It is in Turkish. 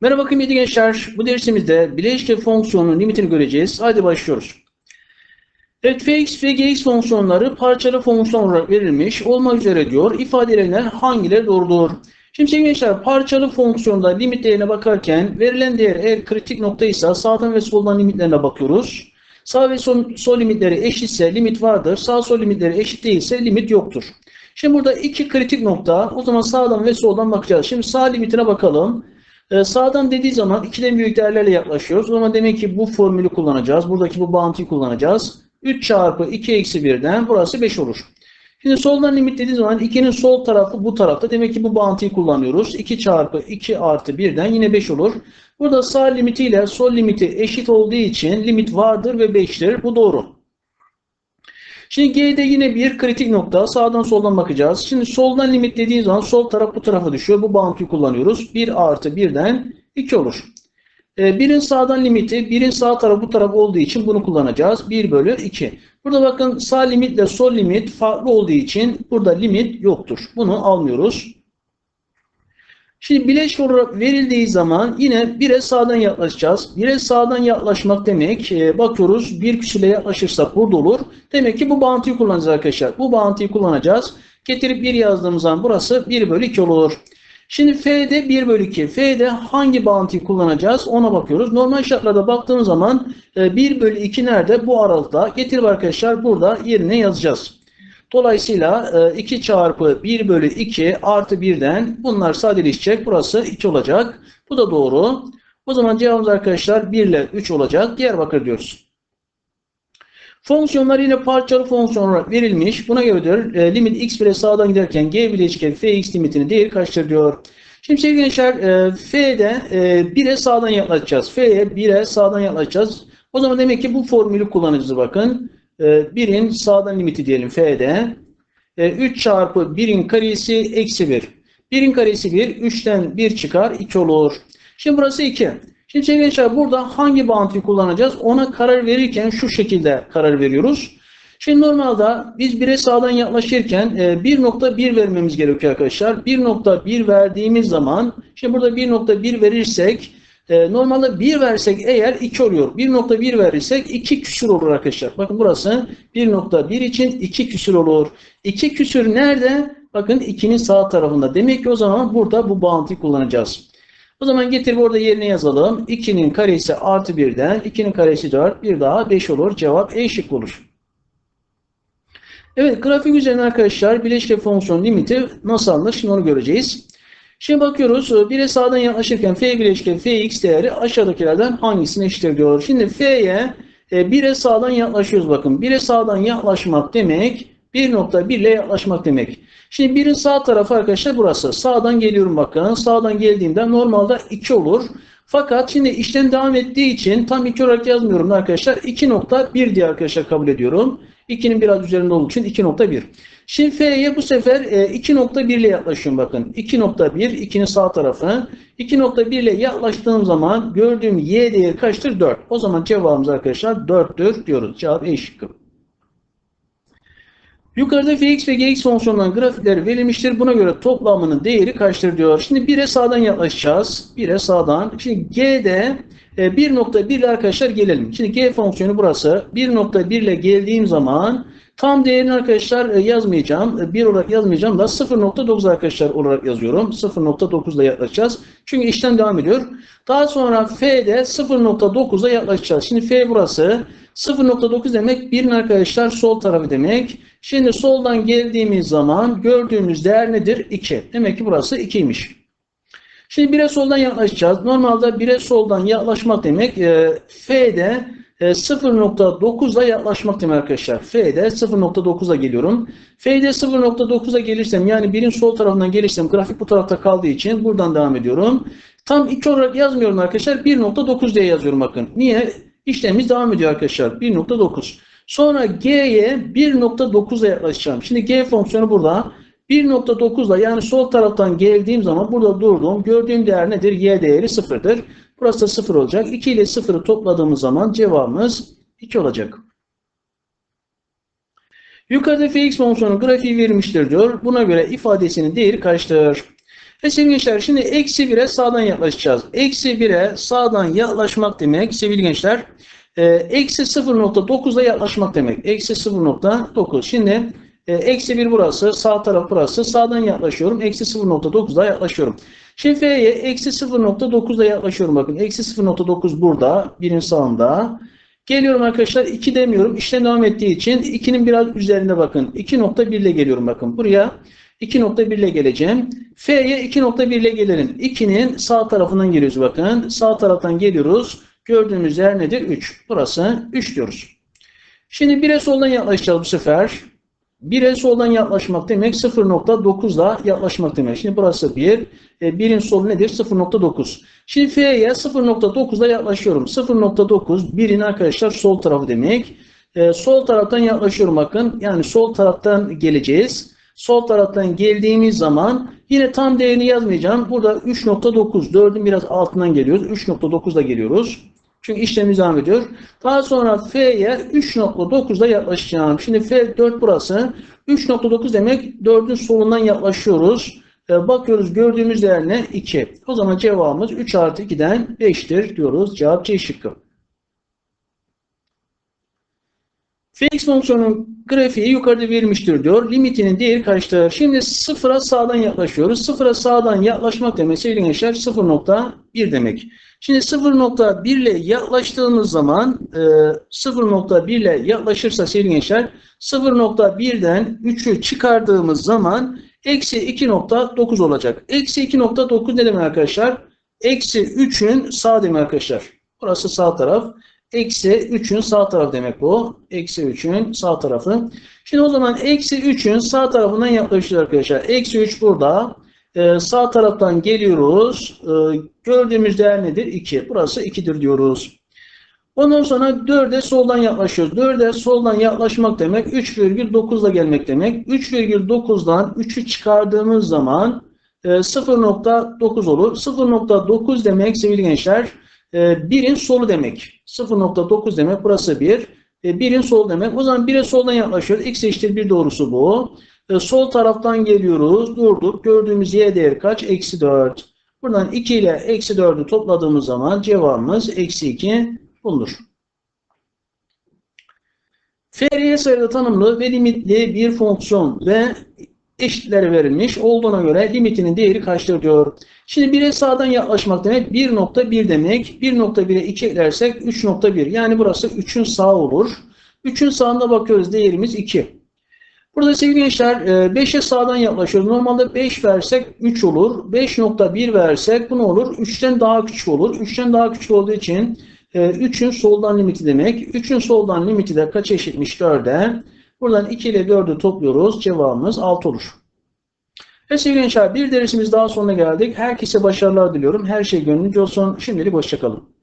Merhaba kıymetli gençler. Bu dersimizde bileşke fonksiyonunun limitini göreceğiz. Hadi başlıyoruz. Evet fx ve gx fonksiyonları parçalı fonksiyon olarak verilmiş olmak üzere diyor. İfadelerinden hangileri doğrudur? Şimdi sevgili gençler parçalı fonksiyonda limitlerine bakarken verilen değer eğer kritik noktaysa sağdan ve soldan limitlerine bakıyoruz. Sağ ve sol, sol limitleri eşitse limit vardır. Sağ sol limitleri eşit değilse limit yoktur. Şimdi burada iki kritik nokta. O zaman sağdan ve soldan bakacağız. Şimdi sağ limitine bakalım. Ee, sağdan dediği zaman ikiden büyük değerlerle yaklaşıyoruz. O zaman demek ki bu formülü kullanacağız. Buradaki bu bağıntıyı kullanacağız. 3 çarpı 2 eksi 1'den burası 5 olur. Şimdi soldan limit dediği zaman 2'nin sol tarafı bu tarafta. Demek ki bu bağıntıyı kullanıyoruz. 2 çarpı 2 artı 1'den yine 5 olur. Burada sağ limitiyle sol limiti eşit olduğu için limit vardır ve 5'tir. Bu doğru. Şimdi G'de yine bir kritik nokta. Sağdan soldan bakacağız. Şimdi soldan limit dediğin zaman sol taraf bu tarafa düşüyor. Bu bağıntıyı kullanıyoruz. 1 artı 1'den 2 olur. Ee, birin sağdan limiti, birin sağ tarafı bu taraf olduğu için bunu kullanacağız. 1 bölü 2. Burada bakın sağ limitle sol limit farklı olduğu için burada limit yoktur. Bunu almıyoruz. Şimdi bileşik olarak verildiği zaman yine 1'e sağdan yaklaşacağız. 1'e sağdan yaklaşmak demek e, bakıyoruz bir küsüre yaklaşırsak burada olur. Demek ki bu bağıntıyı kullanacağız arkadaşlar. Bu bağıntıyı kullanacağız. Getirip 1 yazdığımız zaman burası 1 bölü 2 olur. Şimdi F'de 1 bölü 2. F'de hangi bağıntıyı kullanacağız ona bakıyoruz. Normal şartlarda baktığımız zaman 1 bölü 2 nerede? Bu aralıkta. Getirip arkadaşlar burada yerine yazacağız. Dolayısıyla 2 çarpı 1 bölü 2 artı 1'den bunlar sadeleşecek. Burası 2 olacak. Bu da doğru. O zaman cevabımız arkadaşlar 1 ile 3 olacak. Diyarbakır diyoruz. Fonksiyonlar yine parçalı fonksiyon olarak verilmiş. Buna göre diyor e, limit x bile sağdan giderken g bileşken fx limitinin değeri kaçtır diyor. Şimdi sevgili gençler e, f'de e, 1'e sağdan yaklaşacağız. F'ye 1'e sağdan yaklaşacağız. O zaman demek ki bu formülü kullanacağız bakın. 1'in sağdan limiti diyelim f'de. 3 çarpı 1'in karesi eksi 1. 1'in karesi 1. 3'ten 1 çıkar 2 olur. Şimdi burası 2. Şimdi sevgili gençler burada hangi bağıntıyı kullanacağız? Ona karar verirken şu şekilde karar veriyoruz. Şimdi normalde biz 1'e sağdan yaklaşırken 1.1 vermemiz gerekiyor arkadaşlar. 1.1 verdiğimiz zaman şimdi burada 1.1 verirsek normalde 1 versek eğer 2 oluyor. 1.1 verirsek 2 küsür olur arkadaşlar. Bakın burası 1.1 için 2 küsür olur. 2 küsür nerede? Bakın 2'nin sağ tarafında. Demek ki o zaman burada bu bağıntıyı kullanacağız. O zaman getirip orada yerine yazalım. 2'nin karesi artı 1'den 2'nin karesi 4. Bir daha 5 olur. Cevap E olur. Evet grafik üzerine arkadaşlar bileşke fonksiyon limiti nasıl alınır? Şimdi onu göreceğiz. Şimdi bakıyoruz. 1'e sağdan yaklaşırken f bileşken fx değeri aşağıdakilerden hangisine eşittir diyor. Şimdi f'ye 1'e sağdan yaklaşıyoruz bakın. 1'e sağdan yaklaşmak demek 1.1 ile yaklaşmak demek. Şimdi birin sağ tarafı arkadaşlar burası. Sağdan geliyorum bakın. Sağdan geldiğimde normalde 2 olur. Fakat şimdi işlem devam ettiği için tam 2 olarak yazmıyorum arkadaşlar. 2.1 diye arkadaşlar kabul ediyorum. 2'nin biraz üzerinde olduğu için 2.1. Şimdi F'ye bu sefer 2.1 ile yaklaşıyorum bakın. 2.1 2'nin sağ tarafı. 2.1 ile yaklaştığım zaman gördüğüm Y değeri kaçtır? 4. O zaman cevabımız arkadaşlar 4'tür diyoruz. Cevap E şıkkı. Yukarıda fx ve gx fonksiyonlarının grafikleri verilmiştir. Buna göre toplamının değeri kaçtır diyor. Şimdi 1'e sağdan yaklaşacağız. 1'e sağdan. Şimdi g'de 1.1 ile arkadaşlar gelelim. Şimdi g fonksiyonu burası. 1.1 ile geldiğim zaman tam değerini arkadaşlar yazmayacağım. 1 olarak yazmayacağım da 0.9 arkadaşlar olarak yazıyorum. 0.9 ile yaklaşacağız. Çünkü işlem devam ediyor. Daha sonra f'de 0.9'a yaklaşacağız. Şimdi f burası. 0.9 demek 1'in arkadaşlar sol tarafı demek. Şimdi soldan geldiğimiz zaman gördüğümüz değer nedir? 2. Demek ki burası 2'ymiş. Şimdi 1'e soldan yaklaşacağız. Normalde 1'e soldan yaklaşmak demek e, F'de e, 0.9'a yaklaşmak demek arkadaşlar. F'de 0.9'a geliyorum. F'de 0.9'a gelirsem yani 1'in sol tarafından gelirsem grafik bu tarafta kaldığı için buradan devam ediyorum. Tam 2 olarak yazmıyorum arkadaşlar. 1.9 diye yazıyorum bakın. Niye? İşlemimiz devam ediyor arkadaşlar. 1.9. Sonra G'ye 1.9'a yaklaşacağım. Şimdi G fonksiyonu burada. 1.9'la yani sol taraftan geldiğim zaman burada durdum. Gördüğüm değer nedir? Y değeri 0'dır. Burası da 0 olacak. 2 ile 0'ı topladığımız zaman cevabımız 2 olacak. Yukarıda fx fonksiyonu grafiği verilmiştir diyor. Buna göre ifadesinin değeri kaçtır? Sevgili gençler şimdi eksi 1'e sağdan yaklaşacağız. Eksi 1'e sağdan yaklaşmak demek sevgili gençler e, eksi 0.9'a yaklaşmak demek. Eksi 0.9. Şimdi e, eksi 1 burası sağ taraf burası sağdan yaklaşıyorum. Eksi 0.9'a yaklaşıyorum. Şimdi F'ye eksi 0.9'a yaklaşıyorum. Bakın eksi 0.9 burada. Birin sağında. Geliyorum arkadaşlar 2 demiyorum. İşlem devam ettiği için 2'nin biraz üzerinde bakın. 2.1 ile geliyorum bakın. Buraya 2.1 ile geleceğim. F'ye 2.1 ile gelelim. 2'nin sağ tarafından geliyoruz bakın. Sağ taraftan geliyoruz. Gördüğümüz yer nedir? 3. Burası 3 diyoruz. Şimdi 1'e soldan yaklaşacağız bu sefer. 1'e soldan yaklaşmak demek 0.9'la yaklaşmak demek. Şimdi burası 1. E, 1'in solu nedir? 0.9. Şimdi F'ye 0.9'la yaklaşıyorum. 0.9 1'in arkadaşlar sol tarafı demek. E, sol taraftan yaklaşıyorum bakın. Yani sol taraftan geleceğiz. Sol taraftan geldiğimiz zaman yine tam değerini yazmayacağım. Burada 3.9 4'ün biraz altından geliyoruz. 3.9'da geliyoruz. Çünkü işlemimiz devam ediyor. Daha sonra F'ye 3.9'da yaklaşacağım. Şimdi F 4 burası. 3.9 demek 4'ün solundan yaklaşıyoruz. Ee, bakıyoruz gördüğümüz değer ne? 2. O zaman cevabımız 3 artı 2'den 5'tir diyoruz. Cevap C şıkkı. Fx fonksiyonun grafiği yukarıda verilmiştir diyor. Limitinin değeri kaçtır? Şimdi sıfıra sağdan yaklaşıyoruz. Sıfıra sağdan yaklaşmak demek sevgili gençler 0.1 demek. Şimdi 0.1 ile yaklaştığımız zaman e, 0.1 ile yaklaşırsa sevgili gençler 0.1'den 3'ü çıkardığımız zaman eksi 2.9 olacak. Eksi 2.9 ne demek arkadaşlar? Eksi 3'ün sağ demek arkadaşlar. Burası sağ taraf. Eksi 3'ün sağ tarafı demek bu. Eksi 3'ün sağ tarafı. Şimdi o zaman eksi 3'ün sağ tarafından yaklaşıyoruz arkadaşlar. Eksi 3 burada. Ee, sağ taraftan geliyoruz. Ee, gördüğümüz değer nedir? 2. Burası 2'dir diyoruz. Ondan sonra 4'e soldan yaklaşıyoruz. 4'e soldan yaklaşmak demek 3,9'la gelmek demek. 3,9'dan 3'ü çıkardığımız zaman e, 0.9 olur. 0.9 demek sevgili gençler 1'in solu demek. 0.9 demek burası 1. 1'in solu demek. O zaman 1'e soldan yaklaşıyoruz. X eşittir 1 doğrusu bu. E, sol taraftan geliyoruz. Durduk. Gördüğümüz y değeri kaç? Eksi 4. Buradan 2 ile eksi 4'ü topladığımız zaman cevabımız eksi 2 bulunur. FR'ye sayıda tanımlı ve limitli bir fonksiyon ve eşitleri verilmiş olduğuna göre limitinin değeri kaçtır diyor. Şimdi 1'e sağdan yaklaşmak demek 1.1 demek. 1.1'e 2 eklersek 3.1. Yani burası 3'ün sağ olur. 3'ün sağında bakıyoruz değerimiz 2. Burada sevgili gençler 5'e sağdan yaklaşıyoruz. Normalde 5 versek 3 olur. 5.1 versek bu ne olur? 3'ten daha küçük olur. 3'ten daha küçük olduğu için 3'ün soldan limiti demek. 3'ün soldan limiti de kaç eşitmiş 4'e? Buradan 2 ile 4'ü topluyoruz. Cevabımız 6 olur. Ve sevgili gençler bir dersimiz daha sonuna geldik. Herkese başarılar diliyorum. Her şey gönlünüzce olsun. Şimdilik hoşçakalın.